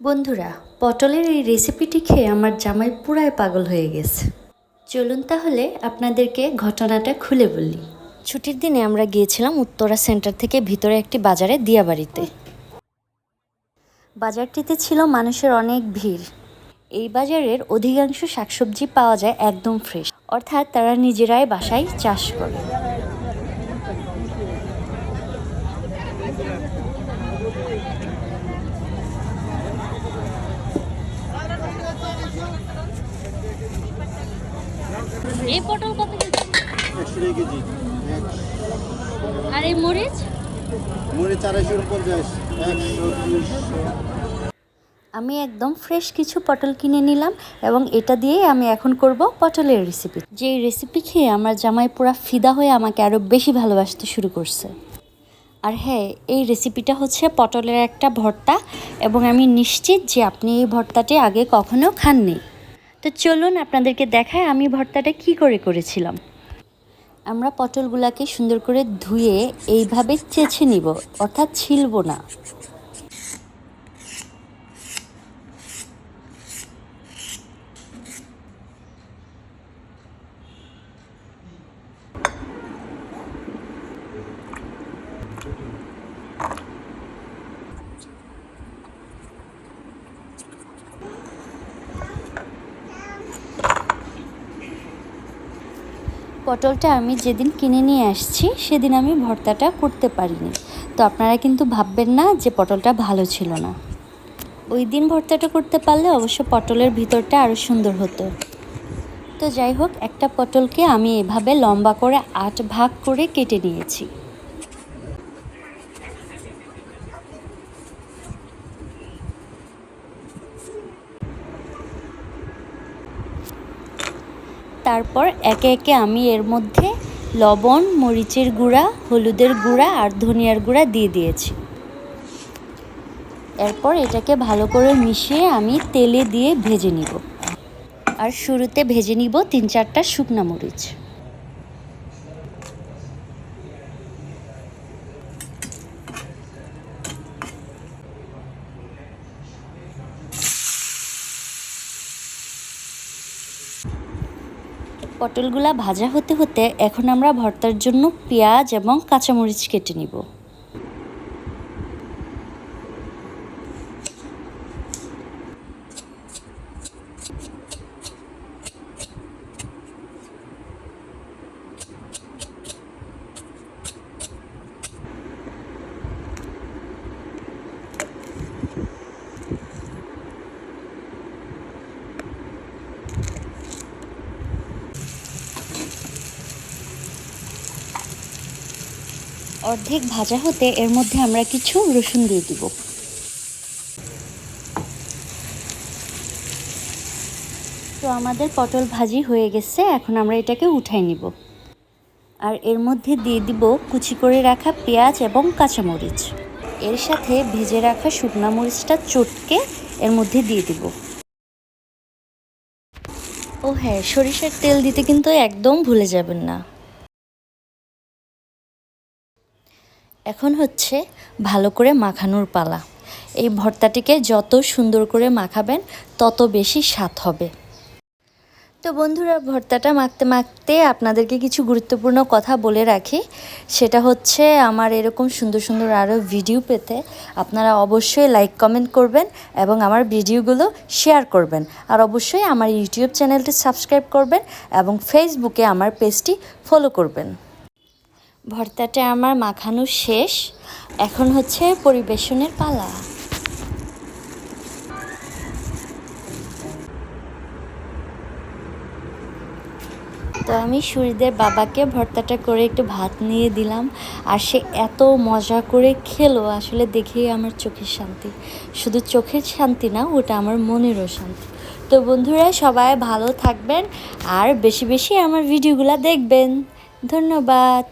বন্ধুরা, পটলের এই রেসিপিটি খেয়ে আমার জামাই পুরাই পাগল হয়ে গেছে। চলুন তাহলে আপনাদেরকে ঘটনাটা খুলে বলি। ছুটির দিনে আমরা গিয়েছিলাম উত্তরা সেন্টার থেকে ভিতরে একটি বাজারে দিয়াবাড়িতে। বাজারটিতে ছিল মানুষের অনেক ভিড়। এই বাজারের অধিকাংশ শাকসবজি পাওয়া যায় একদম ফ্রেশ অর্থাৎ তারা নিজেরাই বাসায় চাষ করে। এই পটল কত কেজি? আর এই মরিচ? মরিচ আড়াইশো পঞ্চাশ আমি একদম ফ্রেশ কিছু পটল কিনে নিলাম এবং এটা দিয়েই আমি এখন করব পটলের রেসিপি যে রেসিপি খেয়ে আমার জামাই পুরা ফিদা হয়ে আমাকে আরও বেশি ভালোবাসতে শুরু করছে। আর হ্যাঁ এই রেসিপিটা হচ্ছে পটলের একটা ভর্তা এবং আমি নিশ্চিত যে আপনি এই ভর্তাটি আগে কখনো খাননি। তো চলুন আপনাদেরকে দেখায় আমি ভর্তাটা কি করে করেছিলাম। আমরা পটলগুলাকে সুন্দর করে ধুয়ে এইভাবে চেছে নিব, অর্থাৎ ছিলব না। পটলটা আমি যেদিন কিনে নিয়ে আসছি, সেদিন আমি ভর্তাটা করতে পারিনি। তো আপনারা কিন্তু ভাববেন না যে পটলটা ভালো ছিল না। ওই দিন ভর্তাটা করতে পারলে অবশ্য পটলের ভিতরটা আরও সুন্দর হতো। তো যাই হোক, একটা পটলকে আমি এভাবে লম্বা করে আট ভাগ করে কেটে নিয়েছি। তারপর একে একে আমি এর মধ্যে লবণ, মরিচের গুঁড়া, হলুদের গুঁড়া আর ধনিয়ার গুঁড়া দিয়ে দিয়েছি। এরপর এটাকে ভালো করে মিশিয়ে আমি তেলে দিয়ে ভেজে নিব। আর শুরুতে ভেজে নিব তিন চারটা শুকনা মরিচ। পটলগুলা ভাজা হতে হতে এখন আমরা ভর্তার জন্য পেঁয়াজ এবং কাঁচামরিচ কেটে নিব। অর্ধেক ভাজা হতে এর মধ্যে আমরা কিছু রসুন দিয়ে দিব। তো আমাদের পটল ভাজি হয়ে গেছে, এখন আমরা এটাকে উঠাই নিব। আর এর মধ্যে দিয়ে দিব কুচি করে রাখা পেঁয়াজ এবং কাঁচামরিচ। এর সাথে ভেজে রাখা শুকনা মরিচটা চটকে এর মধ্যে দিয়ে দিব। ও হ্যাঁ সরিষার তেল দিতে কিন্তু একদম ভুলে যাবেন না। এখন হচ্ছে ভালো করে মাখানোর পালা। এই ভর্তাটিকে যত সুন্দর করে মাখাবেন, তত বেশি স্বাদ হবে। তো বন্ধুরা, ভর্তাটা মাখতে মাখতে আপনাদেরকে কিছু গুরুত্বপূর্ণ কথা বলে রাখি। সেটা হচ্ছে আমার এরকম সুন্দর সুন্দর আরও ভিডিও পেতে আপনারা অবশ্যই লাইক, কমেন্ট করবেন এবং আমার ভিডিওগুলো শেয়ার করবেন। আর অবশ্যই আমার ইউটিউব চ্যানেলটি সাবস্ক্রাইব করবেন এবং ফেসবুকে আমার পেজটি ফলো করবেন। ভর্তাটা আমার মাখানো শেষ। এখন হচ্ছে পরিবেশনের পালা। তো আমি সুরিদের বাবাকে ভর্তাটা করে একটু ভাত নিয়ে দিলাম। আর সে এত মজা করে খেলো, আসলে দেখেই আমার চোখের শান্তি। শুধু চোখের শান্তি না, ওটা আমার মনেরও শান্তি। তো বন্ধুরা, সবাই ভালো থাকবেন আর বেশি বেশি আমার ভিডিওগুলো দেখবেন। ধন্যবাদ।